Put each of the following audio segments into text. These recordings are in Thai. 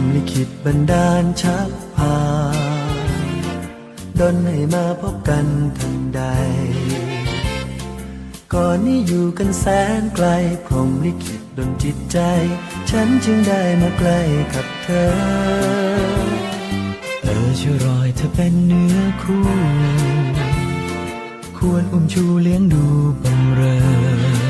มลิขิตบันดาลชักพาดนให้มาพบกันทันใด ก่อนนี้อยู่กันแสนไกลพรมลิขิตดนจิตใจ ฉันจึงได้มาใกล้กับเธอ เธอช่วยรอยเธอเป็นเนื้อคู่ ควรอุ้มชูเลี้ยงดูบังเรอแต่ค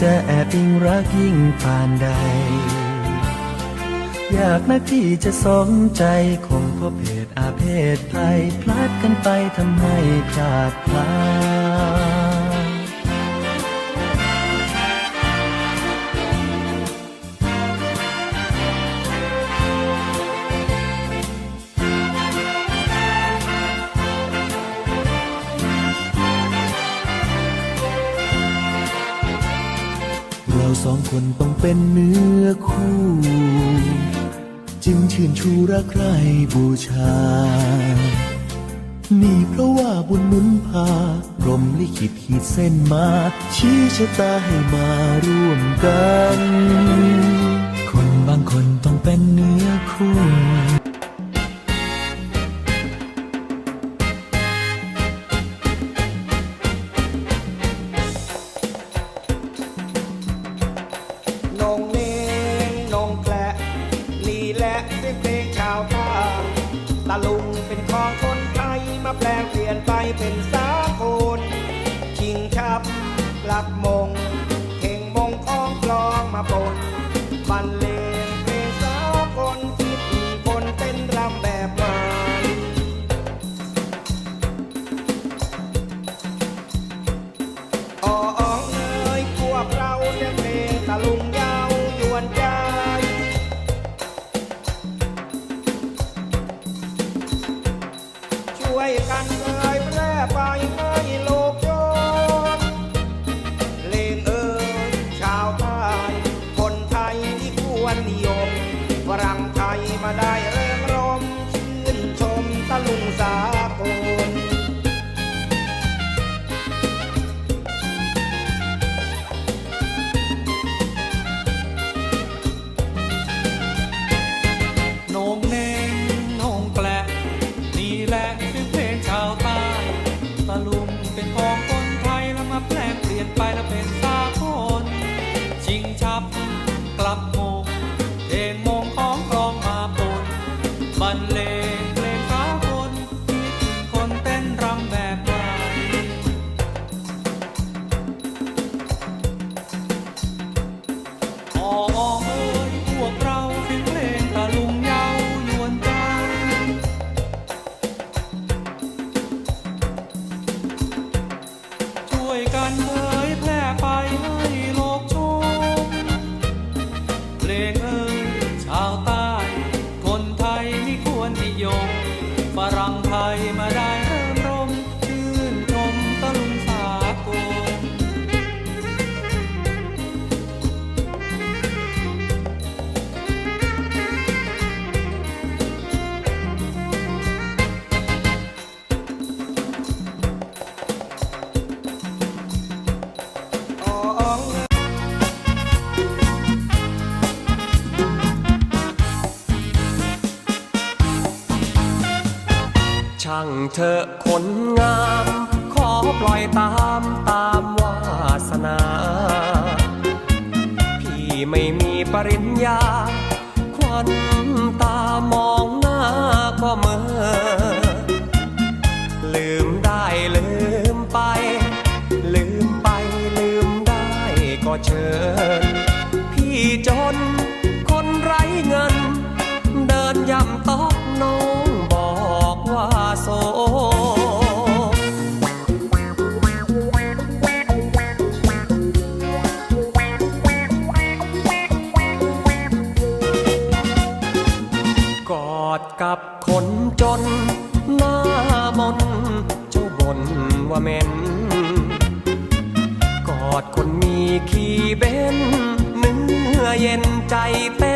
จะแอบยิ่งรักยิ่งปานใด อยากนักที่จะสมใจคงเพราะเพศอาเพศภัยพลาดกันไปทำให้พลาดพลาด เราสองคนต้องเป็นเนื้อคู่ จึงชื่นชูรักใครบูชา นี่เพราะว่าบุญหนุนพากรมลิขิตขีดเส้นมา ชี้ชะตาให้มาร่วมกัน คนบางคนต้องเป็นเนื้อคู่ หลับมง ยมฝรั่งไทยมาได้ ช่างเธอคนงาม ขอปล่อยตามตามวาสนา พี่ไม่มีปริญญาควัน กับคนจน หน้ามนเจ้าบนว่าเม่นกอดคนมีขี้เบนเนื่อเย็นใจเต้